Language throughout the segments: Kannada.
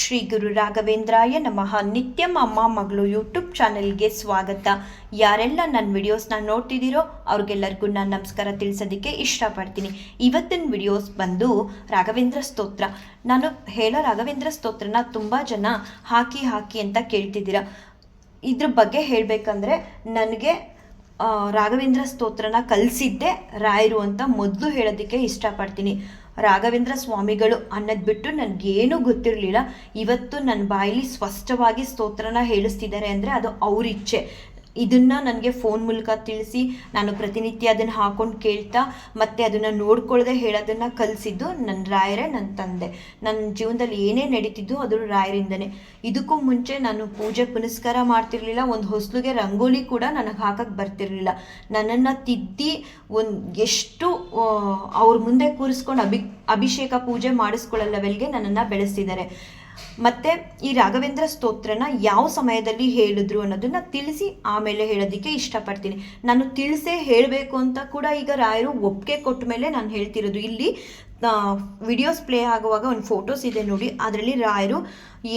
ಶ್ರೀ ಗುರು ರಾಘವೇಂದ್ರಾಯ ನಮಃ. ನಿತ್ಯಂ ಅಮ್ಮ ಮಗಳು ಯೂಟ್ಯೂಬ್ ಚಾನೆಲ್ಗೆ ಸ್ವಾಗತ. ಯಾರೆಲ್ಲ ನನ್ನ ವಿಡಿಯೋಸ್ನ ನೋಡ್ತಿದ್ದೀರೋ ಅವ್ರಿಗೆಲ್ಲರಿಗೂ ನಾನು ನಮಸ್ಕಾರ ತಿಳಿಸೋದಕ್ಕೆ ಇಷ್ಟಪಡ್ತೀನಿ. ಇವತ್ತಿನ ವಿಡಿಯೋಸ್ ಬಂದು ರಾಘವೇಂದ್ರ ಸ್ತೋತ್ರ. ನಾನು ಹೇಳೋ ರಾಘವೇಂದ್ರ ಸ್ತೋತ್ರನ ತುಂಬ ಜನ ಹಾಕಿ ಹಾಕಿ ಅಂತ ಕೇಳ್ತಿದ್ದೀರ. ಇದ್ರ ಬಗ್ಗೆ ಹೇಳಬೇಕಂದ್ರೆ, ನನಗೆ ರಾಘವೇಂದ್ರ ಸ್ತೋತ್ರನ ಕಲಿಸಿದ್ದೆ, ರಾಯರು ಅಂತ ಮೊದಲು ಹೇಳೋದಕ್ಕೆ ಇಷ್ಟಪಡ್ತೀನಿ. ರಾಘವೇಂದ್ರ ಸ್ವಾಮಿಗಳು ಅನ್ನೋದು ಬಿಟ್ಟು ನನಗೇನು ಗೊತ್ತಿರಲಿಲ್ಲ. ಇವತ್ತು ನನ್ನ ಬಾಯಲ್ಲಿ ಸ್ಪಷ್ಟವಾಗಿ ಸ್ತೋತ್ರನ ಹೇಳಿಸ್ತಿದ್ದಾರೆ ಅಂದರೆ ಅದು ಅವ್ರ ಇಚ್ಛೆ ಇದನ್ನು ನನಗೆ ಫೋನ್ ಮೂಲಕ ತಿಳಿಸಿ ನಾನು ಪ್ರತಿನಿತ್ಯ ಅದನ್ನು ಹಾಕೊಂಡು ಕೇಳ್ತಾ ಮತ್ತೆ ಅದನ್ನು ನೋಡ್ಕೊಳ್ಳದೆ ಹೇಳೋದನ್ನು ಕಲಿಸಿದ್ದು ನನ್ನ ರಾಯರೇ ನನ್ನ ತಂದೆ. ನನ್ನ ಜೀವನದಲ್ಲಿ ಏನೇ ನಡೀತಿದ್ದು ಅದು ರಾಯರಿಂದನೇ. ಇದಕ್ಕೂ ಮುಂಚೆ ನಾನು ಪೂಜೆ ಪುನಸ್ಕಾರ ಮಾಡ್ತಿರ್ಲಿಲ್ಲ, ಒಂದು ಹೊಸಲಿಗೆ ರಂಗೋಲಿ ಕೂಡ ನನಗೆ ಹಾಕಕ್ಕೆ ಬರ್ತಿರ್ಲಿಲ್ಲ. ನನ್ನನ್ನು ತಿದ್ದಿ ಒಂದು ಎಷ್ಟು ಅವ್ರ ಮುಂದೆ ಕೂರಿಸ್ಕೊಂಡು ಅಭಿ, ಅಭಿಷೇಕ ಪೂಜೆ ಮಾಡಿಸ್ಕೊಳ್ಳೋ ಲೆವೆಲ್ಗೆ ನನ್ನನ್ನು ಬೆಳೆಸಿದ್ದಾರೆ ಮತ್ತೆ ಈ ರಾಘವೇಂದ್ರ ಸ್ತೋತ್ರನ ಯಾವ ಸಮಯದಲ್ಲಿ ಹೇಳಿದ್ರು ಅನ್ನೋದನ್ನ ತಿಳಿಸಿ ಆಮೇಲೆ ಹೇಳೋದಕ್ಕೆ ಇಷ್ಟಪಡ್ತೀನಿ. ನಾನು ತಿಳಿಸೇ ಹೇಳಬೇಕು ಅಂತ ಕೂಡ ಈಗ ರಾಯರು ಒಪ್ಪಿಗೆ ಕೊಟ್ಟ ಮೇಲೆ ನಾನು ಹೇಳ್ತಿರೋದು ಇಲ್ಲಿ ವಿಡಿಯೋಸ್ ಪ್ಲೇ ಆಗುವಾಗ ಒಂದು ಫೋಟೋಸ್ ಇದೆ ನೋಡಿ, ಅದರಲ್ಲಿ ರಾಯರು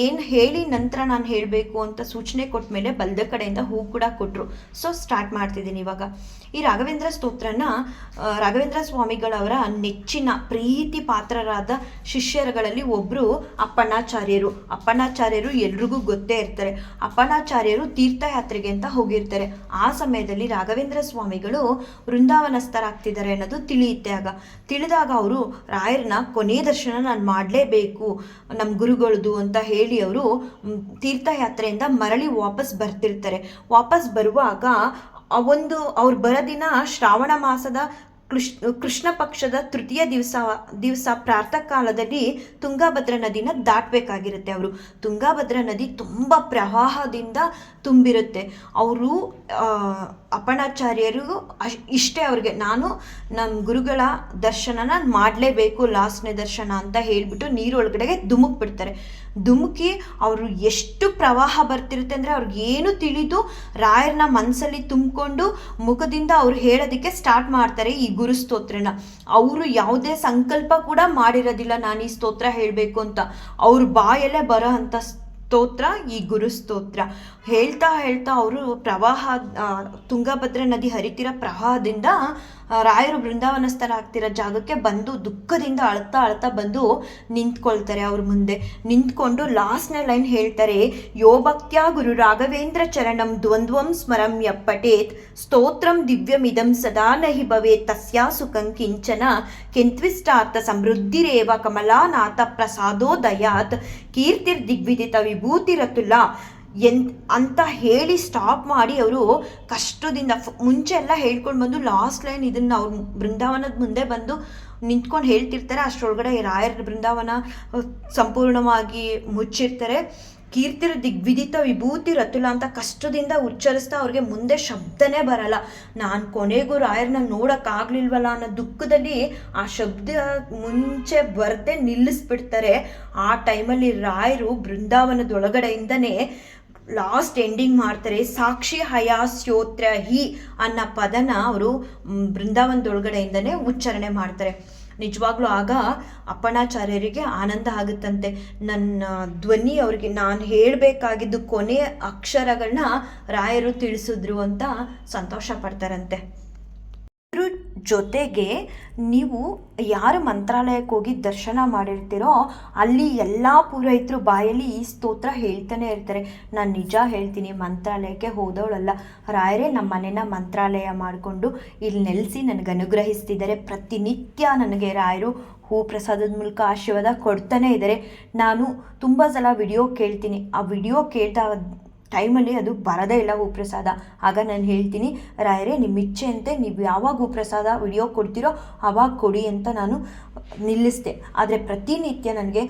ಏನು ಹೇಳಿ ನಂತರ ನಾನು ಹೇಳಬೇಕು ಅಂತ ಸೂಚನೆ ಕೊಟ್ಟ ಮೇಲೆ ಬಲ್ದ ಕಡೆಯಿಂದ ಹೂ ಕೂಡ ಕೊಟ್ಟರು ಸೊ ಸ್ಟಾರ್ಟ್ ಮಾಡ್ತಿದ್ದೀನಿ ಇವಾಗ. ಈ ರಾಘವೇಂದ್ರ ಸ್ತೋತ್ರನ ರಾಘವೇಂದ್ರ ಸ್ವಾಮಿಗಳವರ ನೆಚ್ಚಿನ, ಪ್ರೀತಿ ಪಾತ್ರರಾದ ಶಿಷ್ಯರುಗಳಲ್ಲಿ ಒಬ್ಬರು ಅಪ್ಪಣ್ಣಾಚಾರ್ಯರು ಅಪ್ಪಣ್ಣಾಚಾರ್ಯರು ಎಲ್ರಿಗೂ ಗೊತ್ತೇ ಇರ್ತಾರೆ. ಅಪ್ಪಣ್ಣಾಚಾರ್ಯರು ತೀರ್ಥಯಾತ್ರೆಗೆ ಅಂತ ಹೋಗಿರ್ತಾರೆ. ಆ ಸಮಯದಲ್ಲಿ ರಾಘವೇಂದ್ರ ಸ್ವಾಮಿಗಳು ವೃಂದಾವನಸ್ಥರಾಗ್ತಿದ್ದಾರೆ ಅನ್ನೋದು ತಿಳಿಯುತ್ತೆ ಆಗ. ತಿಳಿದಾಗ ಅವರು ರಾಯರನ್ನ ಕೊನೆ ದರ್ಶನ ನಾನು ಮಾಡಲೇಬೇಕು ನಮ್ಮ ಗುರುಗಳದು ಅಂತ ಹೇಳಿ ಅವರು ತೀರ್ಥಯಾತ್ರೆಯಿಂದ ಮರಳಿ ವಾಪಸ್ ಬರ್ತಿರ್ತಾರೆ. ವಾಪಸ್ ಬರುವಾಗ ಒಂದು ಅವ್ರು ಬರೋ ದಿನ ಶ್ರಾವಣ ಮಾಸದ ಕೃಷ್, ಕೃಷ್ಣ ಪಕ್ಷದ ತೃತೀಯ ದಿವಸ ದಿವಸ ಪ್ರಾರ್ಥಕಾಲದಲ್ಲಿ ಕಾಲದಲ್ಲಿ ತುಂಗಾಭದ್ರಾ ನದಿನ ದಾಟಬೇಕಾಗಿರುತ್ತೆ ಅವರು. ತುಂಗಾಭದ್ರಾ ನದಿ ತುಂಬ ಪ್ರವಾಹದಿಂದ ತುಂಬಿರುತ್ತೆ. ಅವರು ಅಪಣಾಚಾರ್ಯರು ಇಷ್ಟೇ ಅವ್ರಿಗೆ. ನಾನು ನಮ್ಮ ಗುರುಗಳ ದರ್ಶನನ ಮಾಡಲೇಬೇಕು, ಲಾಸ್ಟ್ನೇ ದರ್ಶನ ಅಂತ ಹೇಳಿಬಿಟ್ಟು ನೀರೊಳಗಡೆಗೆ ಧುಮುಕ್ ಬಿಡ್ತಾರೆ ಧುಮುಕಿ ಅವರು ಎಷ್ಟು ಪ್ರವಾಹ ಬರ್ತಿರುತ್ತೆ ಅಂದರೆ ಅವ್ರಿಗೆ ಏನು ತಿಳಿದು ರಾಯರನ್ನ ಮನಸ್ಸಲ್ಲಿ ತುಂಬಿಕೊಂಡು ಮುಖದಿಂದ ಅವ್ರು ಹೇಳೋದಕ್ಕೆ ಸ್ಟಾರ್ಟ್ ಮಾಡ್ತಾರೆ ಈ ಗುರು ಸ್ತೋತ್ರನ. ಅವರು ಯಾವುದೇ ಸಂಕಲ್ಪ ಕೂಡ ಮಾಡಿರೋದಿಲ್ಲ, ನಾನು ಈ ಸ್ತೋತ್ರ ಹೇಳಬೇಕು ಅಂತ. ಅವ್ರ ಬಾಯಲ್ಲೇ ಬರೋ ಅಂಥ ಸ್ತೋತ್ರ ಈ ಗುರು ಸ್ತೋತ್ರ. ಹೇಳ್ತಾ ಹೇಳ್ತಾ ಅವರು ಪ್ರವಾಹ ತುಂಗಭದ್ರಾ ನದಿ ಹರಿತಿರೋ ಪ್ರವಾಹದಿಂದ ರಾಯರು ಬೃಂದಾವನಸ್ಥರಾಗ್ತಿರ ಜಾಗಕ್ಕೆ ಬಂದು ದುಃಖದಿಂದ ಅಳ್ತಾ ಅಳ್ತಾ ಬಂದು ನಿಂತ್ಕೊಳ್ತಾರೆ ಅವ್ರ ಮುಂದೆ. ನಿಂತ್ಕೊಂಡು ಲಾಸ್ಟ್ನೇ ಲೈನ್ ಹೇಳ್ತಾರೆ, ಯೋ ಭಕ್ತ್ಯ ಗುರು ರಾಘವೇಂದ್ರ ಚರಣಂ ದ್ವಂದ್ವಂ ಸ್ಮರಂ ಯಪ್ಪಟೇತ್, ಸ್ತೋತ್ರಂ ದಿವ್ಯಮಿದಂ ಸದಾ ನಹಿ ಭವೇತ್, ತಸ್ಯಾ ಸುಖಂ ಕಿಂಚನ ಕೆಂತ್ವಿಷ್ಟಾರ್ಥ ಸಮೃದ್ಧಿರೇವ ಕಮಲಾನಾಥ ಪ್ರಸಾದೋದಯಾತ್, ಕೀರ್ತಿರ್ ದಿಗ್ವಿದಿತ ವಿಭೂತಿರತುಲ ಎನ್ ಅಂತ ಹೇಳಿ ಸ್ಟಾಪ್ ಮಾಡಿ ಅವರು ಕಷ್ಟದಿಂದ ಮುಂಚೆ ಎಲ್ಲ ಹೇಳ್ಕೊಂಡು ಬಂದು ಲಾಸ್ಟ್ ಲೈನ್ ಇದನ್ನು ಅವ್ರು ಬೃಂದಾವನದ ಮುಂದೆ ಬಂದು ನಿಂತ್ಕೊಂಡು ಹೇಳ್ತಿರ್ತಾರೆ. ಅಷ್ಟರೊಳಗಡೆ ರಾಯರ ಬೃಂದಾವನ ಸಂಪೂರ್ಣವಾಗಿ ಮುಚ್ಚಿರ್ತಾರೆ. ಕೀರ್ತಿರ ದಿಗ್ವಿದಿತ ವಿಭೂತಿ ರತುಲ ಅಂತ ಕಷ್ಟದಿಂದ ಉಚ್ಚರಿಸ್ತಾ ಅವ್ರಿಗೆ ಮುಂದೆ ಶಬ್ದನೇ ಬರಲ್ಲ. ನಾನು ಕೊನೆಗೂ ರಾಯರನ್ನ ನೋಡೋಕ್ಕಾಗ್ಲಿಲ್ವಲ್ಲ ಅನ್ನೋ ದುಃಖದಲ್ಲಿ ಆ ಶಬ್ದ ಮುಂಚೆ ಬರದೆ ನಿಲ್ಲಿಸ್ಬಿಡ್ತಾರೆ. ಆ ಟೈಮಲ್ಲಿ ರಾಯರು ಬೃಂದಾವನದೊಳಗಡೆಯಿಂದನೇ ಲಾಸ್ಟ್ ಎಂಡಿಂಗ್ ಮಾಡ್ತಾರೆ. ಸಾಕ್ಷಿ ಹಯಾಸ್ಯೋತ್ರ ಹಿ ಅನ್ನೋ ಪದನ ಅವರು ಬೃಂದಾವನದೊಳಗಡೆಯಿಂದನೇ ಉಚ್ಚಾರಣೆ ಮಾಡ್ತಾರೆ. ನಿಜವಾಗ್ಲೂ ಆಗ ಅಪ್ಪಣಾಚಾರ್ಯರಿಗೆ ಆನಂದ ಆಗುತ್ತಂತೆ. ನನ್ನ ಧ್ವನಿ ಅವ್ರಿಗೆ ನಾನು ಹೇಳಬೇಕಾಗಿದ್ದು ಕೊನೆಯ ಅಕ್ಷರಗಳನ್ನ ರಾಯರು ತಿಳಿಸಿದ್ರು ಅಂತ ಸಂತೋಷ ಪಡ್ತಾರಂತೆ. ಜೊತೆಗೆ ನೀವು ಯಾರು ಮಂತ್ರಾಲಯಕ್ಕೆ ಹೋಗಿ ದರ್ಶನ ಮಾಡಿರ್ತೀರೋ, ಅಲ್ಲಿ ಎಲ್ಲ ಪುರೋಹಿತರು ಬಾಯಲ್ಲಿ ಈ ಸ್ತೋತ್ರ ಹೇಳ್ತಾನೆ ಇರ್ತಾರೆ. ನಾನು ನಿಜ ಹೇಳ್ತೀನಿ, ಮಂತ್ರಾಲಯಕ್ಕೆ ಹೋದವಳಲ್ಲ. ರಾಯರೇ ನಮ್ಮ ಮನೇನ ಮಂತ್ರಾಲಯ ಮಾಡಿಕೊಂಡು ಇಲ್ಲಿ ನೆಲೆಸಿ ನನಗೆ ಅನುಗ್ರಹಿಸ್ತಿದ್ದಾರೆ ಪ್ರತಿನಿತ್ಯ ನನಗೆ ರಾಯರು ಹೂ ಪ್ರಸಾದದ ಮೂಲಕ ಆಶೀರ್ವಾದ ಕೊಡ್ತಾನೆ ಇದ್ದಾರೆ ನಾನು ತುಂಬ ಸಲ ವಿಡಿಯೋ ಕೇಳ್ತೀನಿ. ಆ ವಿಡಿಯೋ ಕೇಳ್ತಾ ಟೈಮಲ್ಲಿ ಅದು ಬರದೇ ಇಲ್ಲ ಉಪ್ರಸಾದ ಆಗ ನಾನು ಹೇಳ್ತೀನಿ, ರಾಯರೇ ನಿಮ್ಮ ಇಚ್ಛೆಯಂತೆ ನೀವು ಯಾವಾಗ ಉಪ್ರಸಾದ ವಿಡಿಯೋ ಕೊಡ್ತೀರೋ ಆವಾಗ ಕೊಡಿ ಅಂತ ನಾನು ನಿಲ್ಲಿಸಿದೆ. ಆದರೆ ಪ್ರತಿನಿತ್ಯ ನನಗೆ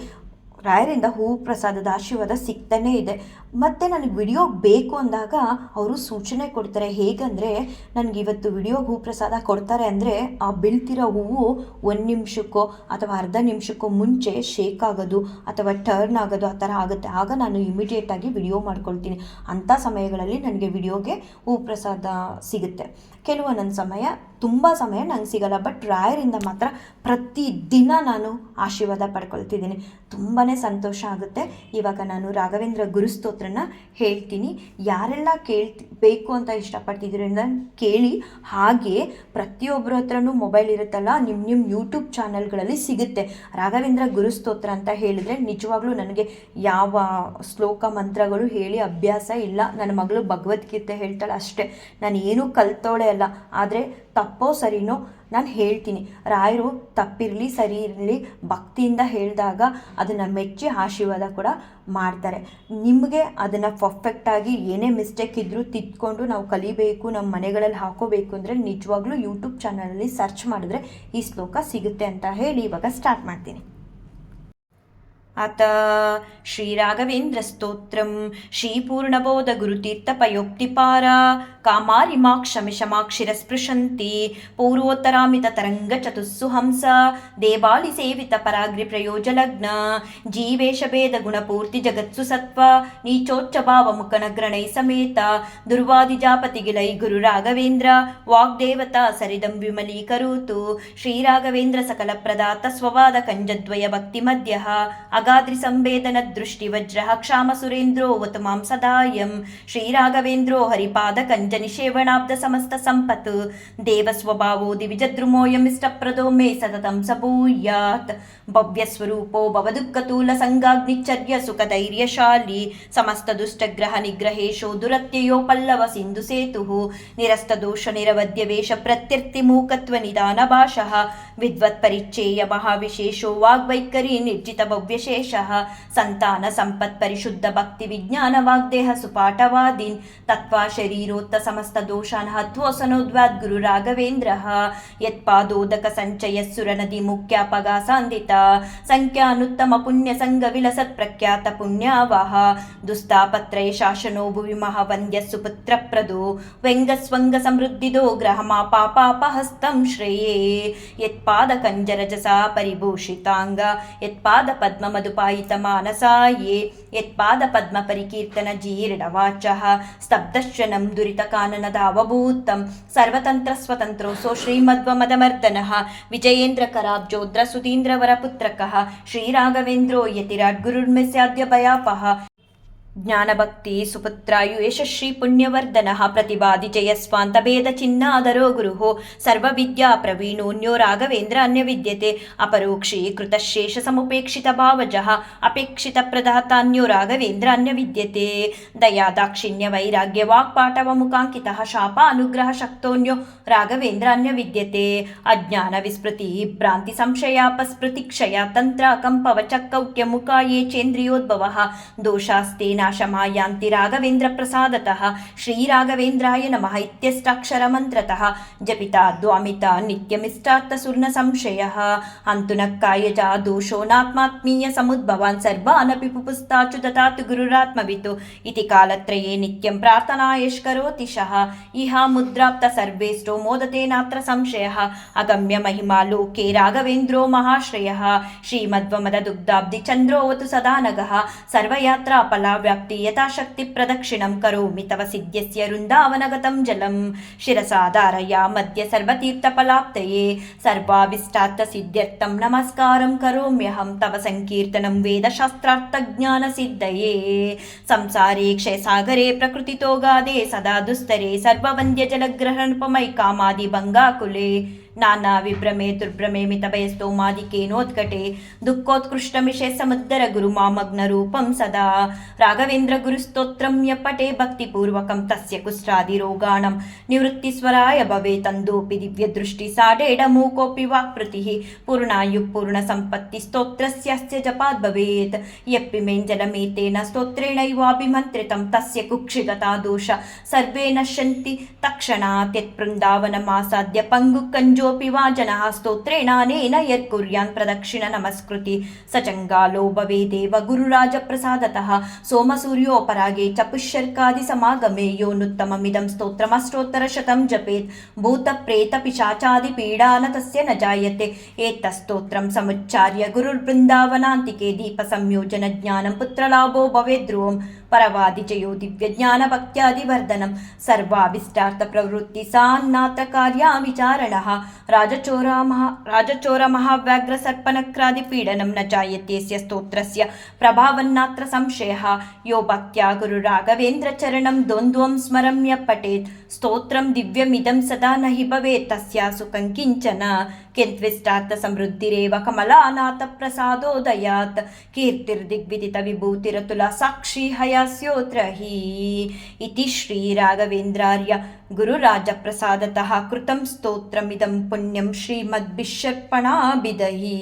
ರಾಯರಿಂದ ಹೂ ಪ್ರಸಾದದ ಆಶೀರ್ವಾದ ಸಿಗ್ತಾನೇ ಇದೆ. ಮತ್ತು ನನಗೆ ವಿಡಿಯೋ ಬೇಕು ಅಂದಾಗ ಅವರು ಸೂಚನೆ ಕೊಡ್ತಾರೆ. ಹೇಗಂದರೆ ನನಗೆ ಇವತ್ತು ವಿಡಿಯೋಗೆ ಹೂ ಪ್ರಸಾದ ಕೊಡ್ತಾರೆ ಅಂದರೆ ಆ ಬೀಳ್ತಿರೋ ಹೂವು ಒಂದು ನಿಮಿಷಕ್ಕೋ ಅಥವಾ ಅರ್ಧ ನಿಮಿಷಕ್ಕೋ ಮುಂಚೆ ಶೇಕ್ ಆಗೋದು ಅಥವಾ ಟರ್ನ್ ಆಗೋದು ಆ ಥರ ಆಗುತ್ತೆ. ಆಗ ನಾನು ಇಮಿಡಿಯೇಟಾಗಿ ವಿಡಿಯೋ ಮಾಡ್ಕೊಳ್ತೀನಿ. ಅಂಥ ಸಮಯಗಳಲ್ಲಿ ನನಗೆ ವಿಡಿಯೋಗೆ ಹೂ ಪ್ರಸಾದ ಸಿಗುತ್ತೆ. ಕೆಲವೊಂದೊಂದು ಸಮಯ, ತುಂಬ ಸಮಯ ನಂಗೆ ಸಿಗಲ್ಲ ಬಟ್ ರಾಯರಿಂದ ಮಾತ್ರ ಪ್ರತಿದಿನ ನಾನು ಆಶೀರ್ವಾದ ಪಡ್ಕೊಳ್ತಿದ್ದೀನಿ. ತುಂಬಾ ಸಂತೋಷ ಆಗುತ್ತೆ. ಇವಾಗ ನಾನು ರಾಘವೇಂದ್ರ ಗುರುಸ್ತೋತ್ರನ ಹೇಳ್ತೀನಿ. ಯಾರೆಲ್ಲ ಕೇಳ್ತಿ ಬೇಕು ಅಂತ ಇಷ್ಟಪಡ್ತಿದ್ದೀರಿಂದ ಕೇಳಿ, ಹಾಗೆ ಪ್ರತಿಯೊಬ್ಬರ ಹತ್ರನೂ ಮೊಬೈಲ್ ಇರುತ್ತಲ್ಲ ನಿಮ್ಮ ನಿಮ್ಮ ಯೂಟ್ಯೂಬ್ ಚಾನಲ್ಗಳಲ್ಲಿ ಸಿಗುತ್ತೆ. ರಾಘವೇಂದ್ರ ಗುರುಸ್ತೋತ್ರ ಅಂತ ಹೇಳಿದರೆ ನಿಜವಾಗ್ಲೂ ನನಗೆ ಯಾವ ಶ್ಲೋಕ ಮಂತ್ರಗಳು ಹೇಳಿ ಅಭ್ಯಾಸ ಇಲ್ಲ. ನನ್ನ ಮಗಳು ಭಗವದ್ಗೀತೆ ಹೇಳ್ತಾಳೆ ಅಷ್ಟೇ. ನಾನು ಏನೂ ಕಲ್ತೋಳೆ ಅಲ್ಲ. ಆದರೆ ತಪ್ಪೋ ಸರಿನೋ ನಾನು ಹೇಳ್ತೀನಿ. ರಾಯರು ತಪ್ಪಿರಲಿ ಸರಿ ಇರಲಿ ಭಕ್ತಿಯಿಂದ ಹೇಳಿದಾಗ ಅದನ್ನು ಮೆಚ್ಚಿ ಆಶೀರ್ವಾದ ಕೂಡ ಮಾಡ್ತಾರೆ. ನಿಮಗೆ ಅದನ್ನು ಪರ್ಫೆಕ್ಟಾಗಿ ಏನೇ ಮಿಸ್ಟೇಕ್ ಇದ್ದರೂ ತಿದ್ಕೊಂಡು ನಾವು ಕಲಿಬೇಕು ನಮ್ಮ ಮನೆಗಳಲ್ಲಿ ಹಾಕೋಬೇಕು ಅಂದರೆ ನಿಜವಾಗ್ಲೂ ಯೂಟ್ಯೂಬ್ ಚಾನಲಲ್ಲಿ ಸರ್ಚ್ ಮಾಡಿದ್ರೆ ಈ ಶ್ಲೋಕ ಸಿಗುತ್ತೆ ಅಂತ ಹೇಳಿ ಇವಾಗ ಸ್ಟಾರ್ಟ್ ಮಾಡ್ತೀನಿ. ಅಥ ಶ್ರೀರಾಘವೇಂದ್ರಸ್ತೋತ್ರಂ ಸೇವಿತ ಪರಾಗ್ರಿ ಪ್ರಯೋಜಲಗ್ನ ದೇವಾಲಿಸೇವಿತಪರಾಗ್ರಿಪ್ರಯೋಜಲಗ್ನ ಜೀವೇಶಭೇದಗುಣಪೂರ್ತಿ ಜಗತ್ಸು ಸತ್ವ नीचोच्चभावमुखनग्रणै ಸಮೇತ ದುರ್ವಾದಿಜಾಪತಿಗಿಲೈ ಗುರು ರಾಘವೇಂದ್ರ ವಾಗ್ದೇವತಾ ಸರಿದಂ ವಿಮಲೀಕರೋತು ಶ್ರೀರಾಘವೇಂದ್ರ ಸಕಲ अगाद्रिसंवेदनदृष्टिवज्रः क्षामसुरेन्द्रो उत मां सदायं श्रीराघवेन्द्रो हरिपादकञ्जनिषेवणाब्दसमस्तसम्पत् देवस्वभावो दिविजद्रुमोऽयमिष्टप्रदो मे सततं सबूयात् भव्यस्वरूपो भवदुःखतूलसङ्गाग्निचर्य सुखधैर्यशाली समस्तदुष्टग्रहनिग्रहेशो दुरत्ययो पल्लव सिन्धुसेतुः निरस्तदोषनिरवद्यवेश प्रत्यर्तिमूकत्वनिदानभाषः विद्वत्परिच्छेय महाविशेषो वाग्वैखरी निर्जितभव्यशे ಭವ್ಯಶೇಷಃ ಸಂತಾನ ಸಂಪತ್ ಪರಿಶುದ್ಧ ಭಕ್ತಿ ವಿಜ್ಞಾನ ವಾಗ್ದೇಹ ಸುಪಾಠವಾದೀನ್ ತತ್ವ ಶರೀರೋತ್ತ ಸಮಸ್ತ ದೋಷಾನ್ ಹತ್ವೋಸನೋದ್ವಾದ್ ಗುರು ರಾಘವೇಂದ್ರ. ಯತ್ಪಾದೋದಕ ಸಂಚಯ ಸುರ ನದಿ ಮುಖ್ಯಾಪಗಾಸಾಂದಿತ ಸಂಖ್ಯಾನುತ್ತಮ ಪುಣ್ಯ ಸಂಘ ವಿಲಸತ್ ಪ್ರಖ್ಯಾತ ಪುಣ್ಯಾವಹ. ದುಸ್ತಾಪತ್ರಯ ಶಾಸನೋ ಭುವಿ ಮಹಾವಂದ್ಯ ಸುಪುತ್ರ ಪ್ರದೋ. ವ್ಯಂಗಸ್ವಂಗ ಸಮೃದ್ಧಿದೋ ಗ್ರಹಮಾ ಪಾಪಾಪಹಸ್ತಂ ಶ್ರೇಯೇ. ಯತ್ಪಾದ ಕಂಜರಜಸ ಪರಿಭೂಷಿತಾಂಗ. ಯತ್ಪಾದ ಪದ್ಮ ಮಧುಪಾಯಿತ ಮಾನಸಾಯೇ ಯತ್ಪಾದ ಪದ್ಮ ಪರಿಕೀರ್ತನ ಜೀರ್ಣ ಸ್ತಬ್ಧಶನಂ ದುರಿತ ಕಾನನದ ಅವಭೂತಂ ಸರ್ವತಂತ್ರ ಸ್ವತಂತ್ರೋಸೋ ಶ್ರೀಮಧ್ವಮದಮರ್ದನಃ ವಿಜಯೇಂದ್ರ ಕರಾಬ್ಜೋದ್ರ ಸುಧೀಂದ್ರವರ ಪುತ್ರಕಃ ಶ್ರೀರಾಘವೇಂದ್ರೋ ಯತಿರಾಟ್ ಗುರುರ್ಮೆಸ್ಯಾದ್ಯ ಭಯಾಪಹ ಜ್ಞಾನಭಕ್ತಿ, ಸುಪುತ್ರಾಯು ಯಶಶ್ರೀ ಪುಣ್ಯವರ್ಧನ, ಪ್ರತಿವಾದಿ ಜಯಸ್ವಾಂತ ಭೇದ ಚಿನ್ನಾದರೋ ಗುರು ಸರ್ವವಿದ್ಯಾ ಪ್ರವೀಣೋನ್ಯೋ ರಾಘವೇಂದ್ರ ಅನ್ಯ ವಿದ್ಯತೆ ಅಪರೋಕ್ಷಿ ಕೃತಶೇಷ ಸಮುಪೇಕ್ಷಿತ ಭಾವಜಃ ಅಪೇಕ್ಷಿತ ಪ್ರದಾತಾನ್ಯೋ ರಾಘವೇಂದ್ರ ಅನ್ಯ ವಿದ್ಯತೆ ದಯಾ ದಾಕ್ಷಿಣ್ಯ ವೈರಾಗ್ಯ ವಾಕ್ಪಾಟವ ಮುಖಾಂಕಿತ, ಶಾಪ ಅನುಗ್ರಹ ಶಕ್ತೋನ್ಯೋ ರಾಘವೇಂದ್ರ ಅನ್ಯ ವಿದ್ಯತೆ ಅಜ್ಞಾನ ವಿಸ್ಮೃತಿ, ಭ್ರಾಂತಿ ಸಂಶಯಾಪಸ್ಮೃತಿ ಕ್ಷಯ, ತಂತ್ರ, ಕಂಪವ ಚಕ್ಕೌಕ್ಯ ಮುಖಾಯೇ ಚೇಂದ್ರಿಯೋದ್ಭವ ದೋಷಾಸ್ತೆ नाशमायान्ति राघवेन्द्रप्रसादतः श्रीराघवेन्द्राय नमः इत्यष्टाक्षरमन्त्रतः जपिता द्वामिता नित्यमिष्टार्थसुर्णसंशयः अन्तुनक्काय च दोषो नात्मात्मीयसमुद्भवान् सर्वानपि पुपुस्ताचु ददातु गुरुरात्मवितु इति कालत्रये नित्यं प्रार्थनायष्करोति शः इहा मुद्राप्त सर्वेष्टो मोदते नात्र संशयः अगम्यमहिमा लोके राघवेन्द्रो महाश्रयः श्रीमद्वमददुग्धाब्धिचन्द्रोऽवतु सदा नगः सर्वयात्रापला व्याप्ति यथाशक्ति प्रदक्षिणं करोमि तव सिद्ध्यस्य रुन्दावनगतं जलं शिरसाधारया मध्य सर्वतीर्थफलाप्तये सर्वाभिष्टार्थसिद्ध्यर्थं नमस्कारं करोम्यहं तव सङ्कीर्तनं वेदशास्त्रार्थज्ञानसिद्धये संसारे क्षयसागरे प्रकृतितो गादे सदा दुस्तरे सर्ववन्द्यजलग्रहणोपमैकामादिभङ्गाकुले ಸಂಕೀರ್ತನಂ ವೇದಶಾಸ್ತ್ರಾರ್ಥಜ್ಞಾನ ಸಿದ್ಧಯೇ ಸಂಸಾರೇ ಕ್ಷಯಸಾಗರೆ ಪ್ರಕೃತಿತೋ ಗಾದೆ ಸದಾ ದುಸ್ತರೆ ಸರ್ವವಂದ್ಯ ಜಲಗ್ರಹಣುಪಮೈ ಕಾಮಾದಿ ಭಂಗಾಕುಲೆ ನಾನಾ ವಿಭ್ರಮೆ ದುರ್ಭ್ರಮೆ ಮಿತ ಭಯಸ್ತೋಮಾದಿಕೇನೋತ್ಕಟೆ ದುಃಖೋತ್ಕೃಷ್ಟಮಿಷೆ ಸಮುದ್ದರ ಗುರು ಮಾಮಗ್ನ ರೂಪಂ ಸದಾ ರಾಘವೇಂದ್ರ ಗುರುಸ್ತೋತ್ರಂ ಯಪಟೆ ಭಕ್ತಿಪೂರ್ವಕಂ ತಸ್ಯ ಕುಷ್ಠಾದಿರೋಗಾಣಂ ನಿವೃತ್ತಿಸ್ವರಾಯ ಭವೆ ತಂದೋಪಿ ದಿವ್ಯದೃಷ್ಟಿ ಸಾಡೇಡ ಮೂಕೋಪಿ ವಾಕ್ಪೃತಿಃ ಪೂರ್ಣಾಯು ಪೂರ್ಣ ಸಂಪತ್ತಿ ಸ್ತೋತ್ರಸ್ಯಾಸ್ಯ ಜಪಾದ್ ಭವೇತ್ ಯಪ್ಪಿ ಮೇಂಜಲಮೇತೇನ ಸ್ತೋತ್ರೇಣೈವಾಭಿಮಂತ್ರಿತಂ ತಸ್ಯ ಕುಕ್ಷಿಗತಾ ದೋಷ ಸರ್ವೇ ನಶ್ಯಂತಿ ತಕ್ಷಣಾತ್ ಯತ್ಬೃಂದಾವನಮಾಸಾದ್ಯ ಪಂಗು ಕಂಜೋಪಿ मञ्जोऽपि वा जनः स्तोत्रेणानेन यत्कुर्यान् प्रदक्षिण नमस्कृति सचङ्गालो भवेदेव गुरुराजप्रसादतः सोमसूर्योपरागे चपुष्यर्कादिसमागमे योऽनुत्तममिदं स्तोत्रमष्टोत्तरशतं जपेत् भूतप्रेतपिशाचादिपीडा न तस्य न जायते एतस्तोत्रं समुच्चार्य गुरुर्वृन्दावनान्तिके दीपसंयोजनज्ञानं पुत्रलाभो भवेद्रुवम् పరవాదిజయో దివ్యజ్ఞానభక్త్యాదివర్ధనం. సర్వాభిష్టార్థప్రవృత్తి సాన్నాత కార్యావిచారణ రాజచోరామహ రాజచోరమహావ్యాఘ్రసర్పణక్రాదిపీడనం న జాయతేస్య స్తోత్రస్య ప్రభావన్నాత్ర సంశయः. यो भक्त्या गुरुराघवेन्द्रचरणं द्वन्द्वं स्मरम्य पठेत् स्तोत्रं दिव्यमिदं सदा न हि भवेत् तस्या सुखं किञ्चन किन्त्विष्टार्थसमृद्धिरेव कमलानाथप्रसादोदयात्। कीर्तिर्दिग्विदितविभूतिरतुला साक्षी हयास्योऽत्र हि इति श्रीराघवेन्द्रार्य गुरुराजप्रसादतः कृतं स्तोत्रमिदं पुण्यं श्रीमद्भिषर्पणाभिदहि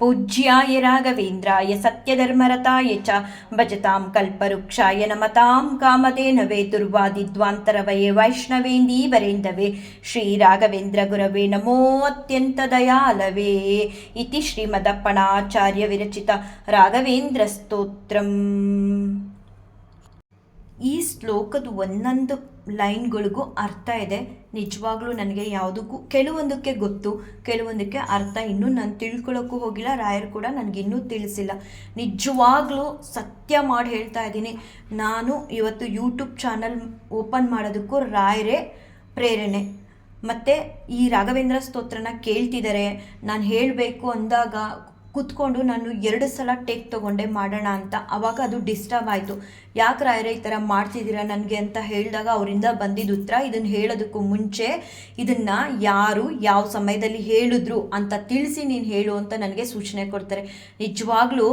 पूज्याय राघवेन्द्राय सत्यधर्मरताय च भजतां कल्पवृक्षाय नमतां कामधेनवे दुर्वादिद्वान्तरवये वैष्णवेन्दीवरेन्दवे। श्रीराघवेन्द्रगुरवे नमो ದಯಾ ಅಲವೇ ಇತಿ ಶ್ರೀಮದಪ್ಪಣಾಚಾರ್ಯ ವಿರಚಿತ ರಾಘವೇಂದ್ರ ಸ್ತೋತ್ರಂ. ಈ ಶ್ಲೋಕದ ಒಂದೊಂದು ಲೈನ್ಗಳಿಗೂ ಅರ್ಥ ಇದೆ. ನಿಜವಾಗ್ಲೂ ನನಗೆ ಯಾವುದಕ್ಕೂ ಕೆಲವೊಂದಕ್ಕೆ ಗೊತ್ತು, ಕೆಲವೊಂದಕ್ಕೆ ಅರ್ಥ ಇನ್ನೂ ನಾನು ತಿಳ್ಕೊಳ್ಳೋಕ್ಕೂ ಹೋಗಿಲ್ಲ, ರಾಯರು ಕೂಡ ನನಗಿನ್ನೂ ತಿಳಿಸಿಲ್ಲ. ನಿಜವಾಗ್ಲೂ ಸತ್ಯ ಮಾಡಿ ಹೇಳ್ತಾ ಇದ್ದೀನಿ. ನಾನು ಇವತ್ತು ಯೂಟ್ಯೂಬ್ ಚಾನಲ್ ಓಪನ್ ಮಾಡೋದಕ್ಕೂ ರಾಯರೇ ಪ್ರೇರಣೆ. ಮತ್ತು ಈ ರಾಘವೇಂದ್ರ ಸ್ತೋತ್ರನ ಕೇಳ್ತಿದ್ದಾರೆ ನಾನು ಹೇಳಬೇಕು ಅಂದಾಗ ಕೂತ್ಕೊಂಡು ನಾನು ಎರಡು ಸಲ ಟೇಕ್ ತೊಗೊಂಡೆ ಮಾಡೋಣ ಅಂತ. ಆವಾಗ ಅದು ಡಿಸ್ಟರ್ಬ್ ಆಯಿತು. ಯಾಕೆ ರಾಯರ ಈ ಥರ ಮಾಡ್ತಿದ್ದೀರಾ ನನಗೆ ಅಂತ ಹೇಳಿದಾಗ ಅವರಿಂದ ಬಂದಿದ್ದ ಉತ್ತರ ಇದನ್ನು ಹೇಳೋದಕ್ಕೂ ಮುಂಚೆ ಇದನ್ನು ಯಾರು ಯಾವ ಸಮಯದಲ್ಲಿ ಹೇಳಿದ್ರು ಅಂತ ತಿಳಿಸಿ ನೀನು ಹೇಳು ಅಂತ ನನಗೆ ಸೂಚನೆ ಕೊಡ್ತಾರೆ. ನಿಜವಾಗ್ಲೂ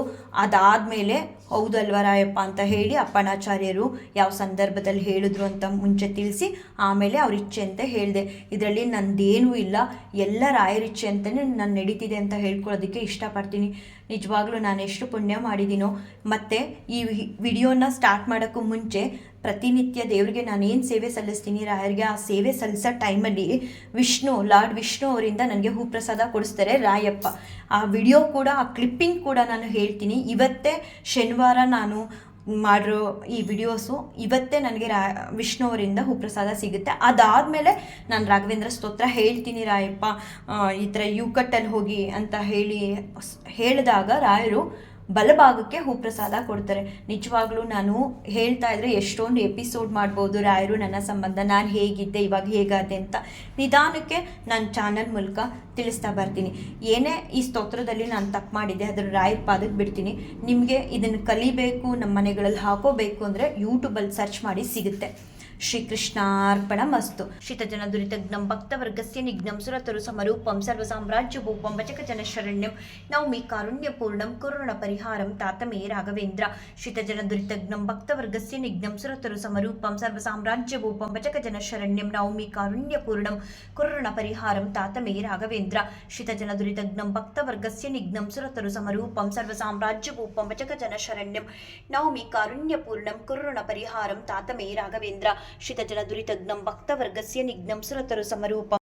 ಅದಾದಮೇಲೆ ಹೌದಲ್ವ ರಾಯಪ್ಪ ಅಂತ ಹೇಳಿ ಅಪ್ಪಣಾಚಾರ್ಯರು ಯಾವ ಸಂದರ್ಭದಲ್ಲಿ ಹೇಳಿದ್ರು ಅಂತ ಮುಂಚೆ ತಿಳಿಸಿ ಆಮೇಲೆ ಅವ್ರ ಇಚ್ಛೆ ಅಂತ ಹೇಳಿದೆ. ಇದರಲ್ಲಿ ನಂದೇನೂ ಇಲ್ಲ, ಎಲ್ಲ ರಾಯರ ಇಚ್ಛೆ ಅಂತಲೇ ನಾನು ನಡೀತಿದೆ ಅಂತ ಹೇಳ್ಕೊಳ್ಳೋದಕ್ಕೆ ಇಷ್ಟಪಡ್ತೀನಿ. ನಿಜವಾಗ್ಲೂ ನಾನು ಎಷ್ಟು ಪುಣ್ಯ ಮಾಡಿದ್ದೀನೋ ಮತ್ತು ಈ ವಿಡಿಯೋನ ಸ್ಟಾರ್ಟ್ ಮಾಡೋಕ್ಕೂ ಮುಂಚೆ ಪ್ರತಿನಿತ್ಯ ದೇವರಿಗೆ ನಾನು ಏನು ಸೇವೆ ಸಲ್ಲಿಸ್ತೀನಿ, ರಾಯರಿಗೆ ಆ ಸೇವೆ ಸಲ್ಲಿಸೋ ಟೈಮಲ್ಲಿ ವಿಷ್ಣು, ಲಾರ್ಡ್ ವಿಷ್ಣು ಅವರಿಂದ ನನಗೆ ಹೂಪ್ರಸಾದ ಕೊಡಿಸ್ತಾರೆ ರಾಯಪ್ಪ. ಆ ವಿಡಿಯೋ ಕೂಡ, ಆ ಕ್ಲಿಪ್ಪಿಂಗ್ ಕೂಡ ನಾನು ಹೇಳ್ತೀನಿ. ಇವತ್ತೇ ಶನಿವಾರ ನಾನು ಮಾಡಿರೋ ಈ ವಿಡಿಯೋಸು ಇವತ್ತೇ ನನಗೆ ರಾ, ವಿಷ್ಣುವರಿಂದ ಹೂಪ್ರಸಾದ ಸಿಗುತ್ತೆ. ಅದಾದಮೇಲೆ ನಾನು ರಾಘವೇಂದ್ರ ಸ್ತೋತ್ರ ಹೇಳ್ತೀನಿ ರಾಯಪ್ಪ ಈ ಥರ ಯು ಕಟ್ಟಲ್ಲಿ ಹೋಗಿ ಅಂತ ಹೇಳಿ ಹೇಳಿದಾಗ ರಾಯರು ಬಲಭಾಗಕ್ಕೆ ಹೂಪ್ರಸಾದ ಕೊಡ್ತಾರೆ. ನಿಜವಾಗ್ಲೂ ನಾನು ಹೇಳ್ತಾ ಇದ್ರೆ ಎಷ್ಟೊಂದು ಎಪಿಸೋಡ್ ಮಾಡ್ಬೋದು ರಾಯರು, ನನ್ನ ಸಂಬಂಧ, ನಾನು ಹೇಗಿದ್ದೆ, ಇವಾಗ ಹೇಗಾದೆ ಅಂತ. ನಿಧಾನಕ್ಕೆ ನನ್ನ ಚಾನಲ್ ಮೂಲಕ ತಿಳಿಸ್ತಾ ಬರ್ತೀನಿ. ಏನೇ ಈ ಸ್ತೋತ್ರದಲ್ಲಿ ನಾನು ತಪ್ಪು ಮಾಡಿದ್ದೆ, ಅದರ ರಾಯರ ಪಾದಕ್ಕೆ ಬಿಡ್ತೀನಿ. ನಿಮಗೆ ಇದನ್ನು ಕಲಿಬೇಕು ನಮ್ಮ ಮನೆಗಳಲ್ಲಿ ಹಾಕೋಬೇಕು ಅಂದರೆ ಯೂಟ್ಯೂಬಲ್ಲಿ ಸರ್ಚ್ ಮಾಡಿ ಸಿಗುತ್ತೆ. ಶ್ರೀಕೃಷ್ಣಾರ್ಪಣಮಸ್ತು ಶಿತಜನ ದುರಿತಜ್ಞಂ ಭಕ್ತವರ್ಗಸ್ಯ ನಿಘ್ನಂ ಸುರತರು ಸಮರೂಪಂ ಸರ್ವಸಾಮ್ರಾಜ್ಯಭೂಪಂ ವಚಕಜನ ಶರಣ್ಯಂ ನೌಮಿ ಕಾರುಣ್ಯಪೂರ್ಣಂ ಕುರುಣ ಪರಿಹಾರಂ ತಾತಮೇ ರಾಘವೇಂದ್ರ ಶಿತಜನ ದುರಿತಜ್ಞಂ ಭಕ್ತವರ್ಗಸ್ಯ ನಿಘ್ನಂ ಸುರತರು ಸಮರೂಪಂ ಸರ್ವಸಾಮ್ರಾಜ್ಯಭೂಪಂ ವಚಕಜನ ಶರಣ್ಯಂ ನೌಮಿ ಕಾರುಣ್ಯಪೂರ್ಣಂ ಕುರುಣ ಪರಿಹಾರಂ ತಾತಮೇ ರಾಘವೇಂದ್ರ ಶಿತಜನ ದುರಿತಜ್ಞಂ ಭಕ್ತವರ್ಗಸ್ಯ ನಿಘ್ನಂ ಸುರತರು ಸಮರೂಪಂ ಸರ್ವಸಾಮ್ರಾಜ್ಯಭೂಪಂ ವಚಕಜನ ಶರಣ್ಯಂ ನೌಮಿ ಕಾರುಣ್ಯಪೂರ್ಣಂ ಕುರುಣ ಪರಿಹಾರಂ ತಾತಮೇ ರಾಘವೇಂದ್ರ ಶಿತಜನ ದುರಿತಜ್ಞಂ ಭಕ್ತವರ್ಗಸ್ಯ ನಿಘ್ನಂ ಸುರತರು ಸಮರೂಪಂ